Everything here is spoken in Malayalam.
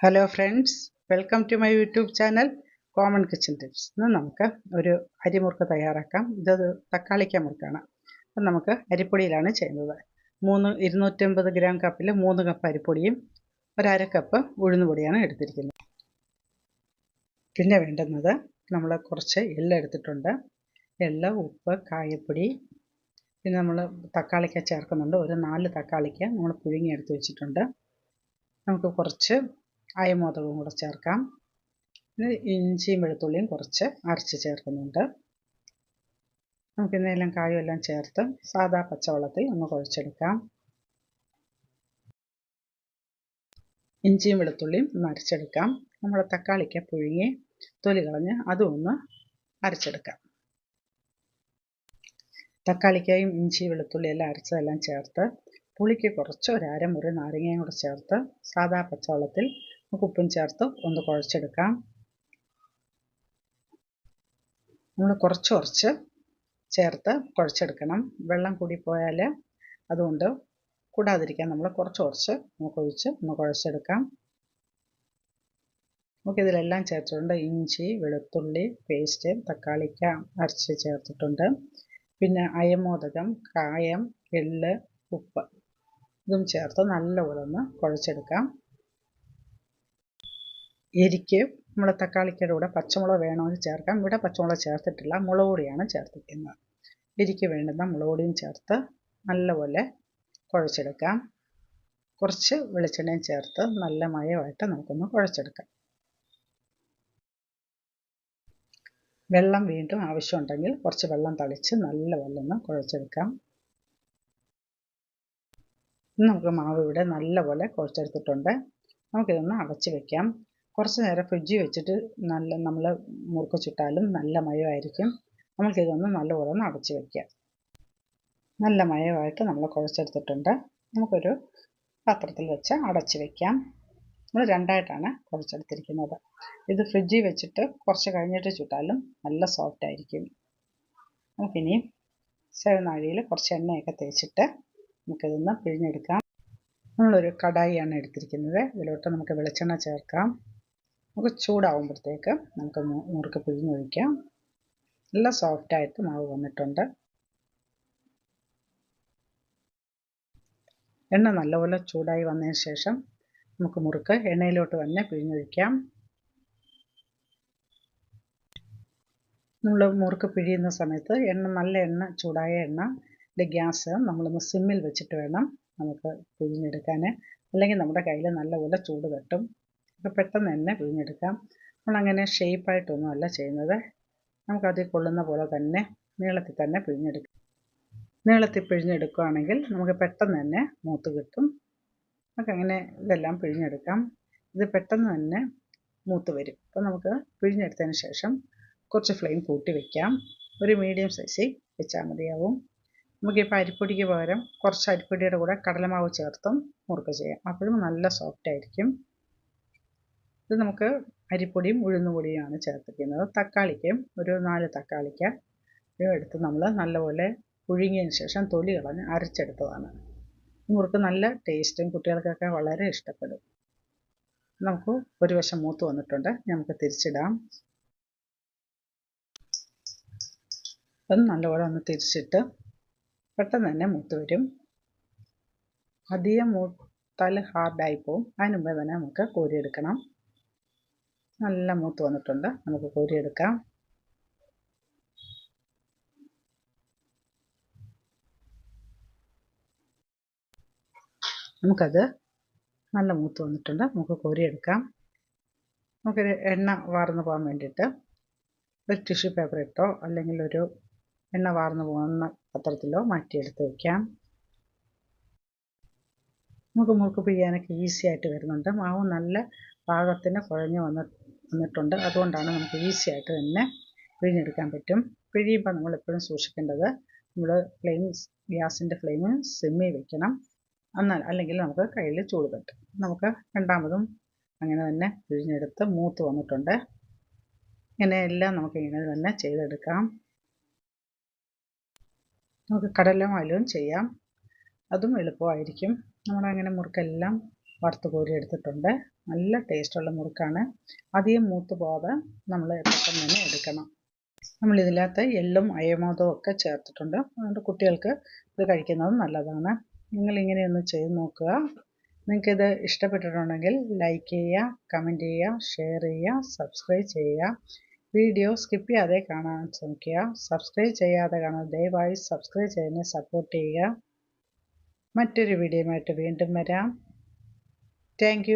Hello friends welcome to my YouTube channel common kitchen tips ഇന്ന് നമുക്ക് ഒരു അരിമുറുക്ക് തയ്യാറാക്കാം. ഇതൊരു തക്കാളിക്ക മുറുക്കാണ്. അപ്പം നമുക്ക് അരിപ്പൊടിയിലാണ് ചെയ്യുന്നത്. മൂന്ന് ഇരുന്നൂറ്റമ്പത് ഗ്രാം കപ്പിൽ മൂന്ന് കപ്പ് അരിപ്പൊടിയും ഒരര കപ്പ് ഉഴുന്നുപൊടിയാണ് എടുത്തിരിക്കുന്നത്. പിന്നെ വേണ്ടുന്നത് നമ്മൾ കുറച്ച് എള്ള എടുത്തിട്ടുണ്ട്. എള്ള ഉപ്പ് കായപ്പൊടി. പിന്നെ നമ്മൾ തക്കാളിക്ക ചേർക്കുന്നുണ്ട്. ഒരു നാല് തക്കാളിക്ക നമ്മൾ പുഴുങ്ങി എടുത്ത് വെച്ചിട്ടുണ്ട്. നമുക്ക് കുറച്ച് അയമോദകവും കൂടെ ചേർക്കാം. പിന്നെ ഇഞ്ചിയും വെളുത്തുള്ളിയും കുറച്ച് അരച്ച് ചേർക്കുന്നുണ്ട്. നമുക്ക് ഇന്നെല്ലാം കായും എല്ലാം ചേർത്ത് സാദാ പച്ചവെള്ളത്തിൽ ഒന്ന് കുഴച്ചെടുക്കാം. ഇഞ്ചിയും വെളുത്തുള്ളിയും ഒന്ന് അരച്ചെടുക്കാം. നമ്മുടെ തക്കാളിക്ക് പുഴുങ്ങി തൊലി കളഞ്ഞ് അതും ഒന്ന് അരച്ചെടുക്കാം. തക്കാളിക്കായും ഇഞ്ചി വെളുത്തുള്ളി എല്ലാം അരച്ചതെല്ലാം ചേർത്ത് പുളിക്ക് കുറച്ച് ഒരു അരമുറി നാരങ്ങയും കൂടെ ചേർത്ത് സാദാ പച്ചവെള്ളത്തിൽ നമുക്ക് ഉപ്പും ചേർത്ത് ഒന്ന് കുഴച്ചെടുക്കാം. നമ്മൾ കുറച്ച് കുറച്ച് ചേർത്ത് കുഴച്ചെടുക്കണം. വെള്ളം കൂടി പോയാൽ അതുകൊണ്ട് കൂടാതിരിക്കാൻ നമ്മൾ കുറച്ച് കുറച്ച് നമുക്ക് ഒഴിച്ച് ഒന്ന് കുഴച്ചെടുക്കാം. നമുക്കിതിലെല്ലാം ചേർത്തിട്ടുണ്ട്. ഇഞ്ചി വെളുത്തുള്ളി പേസ്റ്റ് തക്കാളിക്ക അരച്ച് ചേർത്തിട്ടുണ്ട്. പിന്നെ അയമോദകം കായം എള്ള് ഉപ്പ്. ഇതും ചേർത്ത് നല്ലപോലെ ഒന്ന് കുഴച്ചെടുക്കാം. എരിക്ക് നമ്മൾ തക്കാളിക്കയുടെ കൂടെ പച്ചമുളക് വേണമെങ്കിൽ ചേർക്കാം. ഇവിടെ പച്ചമുളക് ചേർത്തിട്ടില്ല. മുളക് പൊടിയാണ് ചേർത്തിരിക്കുന്നത്. എരിക്ക് വേണ്ടുന്ന മുളക് പൊടിയും ചേർത്ത് നല്ലപോലെ കുഴച്ചെടുക്കാം. കുറച്ച് വെളിച്ചെണ്ണയും ചേർത്ത് നല്ല മയമായിട്ട് നമുക്കൊന്ന് കുഴച്ചെടുക്കാം. വെള്ളം വീണ്ടും ആവശ്യമുണ്ടെങ്കിൽ കുറച്ച് വെള്ളം തളിച്ച് നല്ല വെള്ളം ഒന്ന് കുഴച്ചെടുക്കാം. നമുക്ക് മാവ് ഇവിടെ നല്ലപോലെ കുഴച്ചെടുത്തിട്ടുണ്ട്. നമുക്കിതൊന്ന് അടച്ച് വെക്കാം. കുറച്ച് നേരം ഫ്രിഡ്ജിൽ വെച്ചിട്ട് നല്ല നമ്മൾ മുറുക്ക് ചുട്ടാലും നല്ല മയമായിരിക്കും. നമുക്കിതൊന്ന് നല്ലപോലെ ഒന്ന് അടച്ച് വയ്ക്കാം നല്ല മയമായിട്ട് നമ്മൾ കുഴച്ചെടുത്തിട്ടുണ്ട്. നമുക്കൊരു പാത്രത്തിൽ വെച്ച് അടച്ച് വയ്ക്കാം നമ്മൾ രണ്ടായിട്ടാണ് കുഴച്ചെടുത്തിരിക്കുന്നത്. ഇത് ഫ്രിഡ്ജിൽ വെച്ചിട്ട് കുറച്ച് കഴിഞ്ഞിട്ട് ചുട്ടാലും നല്ല സോഫ്റ്റ് ആയിരിക്കും. നമുക്കിനി സെവനാഴിയിൽ കുറച്ച് എണ്ണയൊക്കെ തേച്ചിട്ട് നമുക്കിതൊന്ന് പിഴിഞ്ഞെടുക്കാം. നമ്മളൊരു കടായിയാണ് എടുത്തിരിക്കുന്നത്. ഇതിലോട്ട് നമുക്ക് വെളിച്ചെണ്ണ ചേർക്കാം. നമുക്ക് ചൂടാവുമ്പോഴത്തേക്ക് നമുക്ക് മുറുക്ക് പിഴിഞ്ഞൊഴിക്കാം നല്ല സോഫ്റ്റായിട്ട് മാവ് വന്നിട്ടുണ്ട്. എണ്ണ നല്ലപോലെ ചൂടായി വന്നതിന് ശേഷം നമുക്ക് മുറുക്ക് എണ്ണയിലോട്ട് തന്നെ പിഴിഞ്ഞൊഴിക്കാം നമ്മൾ മുറുക്ക് പിഴിയുന്ന സമയത്ത് എണ്ണ നല്ല എണ്ണ ചൂടായ എണ്ണ ഗ്യാസ് നമ്മളൊന്ന് സിമ്മിൽ വെച്ചിട്ട് വേണം നമുക്ക് പിഴിഞ്ഞെടുക്കാൻ അല്ലെങ്കിൽ നമ്മുടെ കയ്യിൽ നല്ലപോലെ ചൂട് തട്ടും. അപ്പോൾ പെട്ടെന്ന് തന്നെ പിഴിഞ്ഞെടുക്കാം. നമ്മളങ്ങനെ ഷേപ്പായിട്ടൊന്നുമല്ല ചെയ്യുന്നത്. നമുക്കതിൽ കൊള്ളുന്ന പോലെ തന്നെ നീളത്തിൽ തന്നെ പിഴിഞ്ഞെടുക്കാം. നീളത്തിൽ പിഴിഞ്ഞെടുക്കുകയാണെങ്കിൽ നമുക്ക് പെട്ടെന്ന് തന്നെ മൂത്ത് കിട്ടും. നമുക്ക് അങ്ങനെ ഇതെല്ലാം പിഴിഞ്ഞെടുക്കാം. ഇത് പെട്ടെന്ന് തന്നെ മൂത്ത് വരും. അപ്പോൾ നമുക്ക് പിഴിഞ്ഞെടുത്തതിന് ശേഷം കുറച്ച് ഫ്ലെയിം കൂട്ടി വയ്ക്കാം ഒരു മീഡിയം സൈസിൽ വെച്ചാൽ മതിയാവും. നമുക്കിപ്പോൾ അരിപ്പൊടിക്ക് പകരം കുറച്ച് അരിപ്പൊടിയുടെ കൂടെ കടലമാവ് ചേർത്തും മുറുക്ക് ചെയ്യാം. അപ്പോഴും നല്ല സോഫ്റ്റ് ആയിരിക്കും. ഇത് നമുക്ക് അരിപ്പൊടിയും ഉഴുന്നുപൊടിയുമാണ് ചേർത്തിരിക്കുന്നത്. തക്കാളിക്കും ഒരു നാല് തക്കാളിക്ക എടുത്ത് നമ്മൾ നല്ലപോലെ പുഴുങ്ങിയതിന് ശേഷം തൊലി കളഞ്ഞ് അരച്ചെടുത്തതാണ്. മുറുക്ക് നല്ല ടേസ്റ്റും കുട്ടികൾക്കൊക്കെ വളരെ ഇഷ്ടപ്പെടും. നമുക്ക് ഒരു വശം മൂത്ത് വന്നിട്ടുണ്ട്. നമുക്ക് തിരിച്ചിടാം. അപ്പം നല്ലപോലെ ഒന്ന് തിരിച്ചിട്ട് പെട്ടെന്ന് തന്നെ മൂത്ത് വരും. അധികം മൂത്താൽ ഹാർഡായി പോവും. അതിന് മുമ്പേ തന്നെ നമുക്ക് കോരിയെടുക്കണം. നല്ല മൂത്ത് വന്നിട്ടുണ്ട്. നമുക്ക് കോരിയെടുക്കാം. നമുക്കത് നല്ല മൂത്ത് വന്നിട്ടുണ്ട്. നമുക്ക് കോരിയെടുക്കാം. നമുക്കൊരു എണ്ണ വാർന്നു പോകാൻ വേണ്ടിയിട്ട് ഒരു ടിഷ്യൂ പേപ്പർ ഇട്ടോ അല്ലെങ്കിൽ ഒരു എണ്ണ വാർന്നു പോകുന്ന പത്രത്തിലോ മാറ്റിയെടുത്ത് വയ്ക്കാം നമുക്ക് മുറുക്ക് പിഴിയാനൊക്കെ ഈസി ആയിട്ട് വരുന്നുണ്ട്. മാവ് നല്ല പാകത്തിന് കുഴഞ്ഞു വന്ന് വന്നിട്ടുണ്ട്. അതുകൊണ്ടാണ് നമുക്ക് ഈസി ആയിട്ട് തന്നെ പിഴിഞ്ഞെടുക്കാൻ പറ്റും. പിഴിയുമ്പോൾ നമ്മൾ എപ്പോഴും സൂക്ഷിക്കേണ്ടത് നമ്മൾ ഫ്ലെയിം ഗ്യാസിന്റെ ഫ്ലെയിം സിമ്മിൽ വെക്കണം. എന്നാൽ അല്ലെങ്കിൽ നമുക്ക് കയ്യിൽ ചൂട് തട്ടും. നമുക്ക് രണ്ടാമതും അങ്ങനെ തന്നെ പിഴിഞ്ഞെടുത്ത് മൂത്ത് വന്നിട്ടുണ്ട്. ഇങ്ങനെ എല്ലാം നമുക്ക് ഇങ്ങനെ തന്നെ ചെയ്തെടുക്കാം. നമുക്ക് കടലമാലും ചെയ്യാം. അതും എളുപ്പമായിരിക്കും. നമ്മളങ്ങനെ മുറുക്കെല്ലാം വറുത്ത് കോരി എടുത്തിട്ടുണ്ട്. നല്ല ടേസ്റ്റുള്ള മുറുക്കാണ്. അധികം മൂത്ത് പോകാതെ നമ്മൾ പെട്ടെന്ന് തന്നെ എടുക്കണം. നമ്മൾ ഇതിനകത്ത് എള്ളും അയമോദവും ഒക്കെ ചേർത്തിട്ടുണ്ട്. അതുകൊണ്ട് കുട്ടികൾക്ക് ഇത് കഴിക്കുന്നത് നല്ലതാണ്. നിങ്ങൾ ഇങ്ങനെയൊന്ന് ചെയ്ത് നോക്കുക. നിങ്ങൾക്കിത് ഇഷ്ടപ്പെട്ടിട്ടുണ്ടെങ്കിൽ ലൈക്ക് ചെയ്യുക കമന്റ് ചെയ്യുക ഷെയർ ചെയ്യുക സബ്സ്ക്രൈബ് ചെയ്യുക. വീഡിയോ സ്കിപ്പ് ചെയ്യാതെ കാണാൻ ശ്രമിക്കുക. സബ്സ്ക്രൈബ് ചെയ്യാതെ കാണാൻ ദയവായി സബ്സ്ക്രൈബ് ചെയ്യുന്ന സപ്പോർട്ട് ചെയ്യുക. മറ്റൊരു വീഡിയോയുമായിട്ട് വീണ്ടും വരാം. താങ്ക്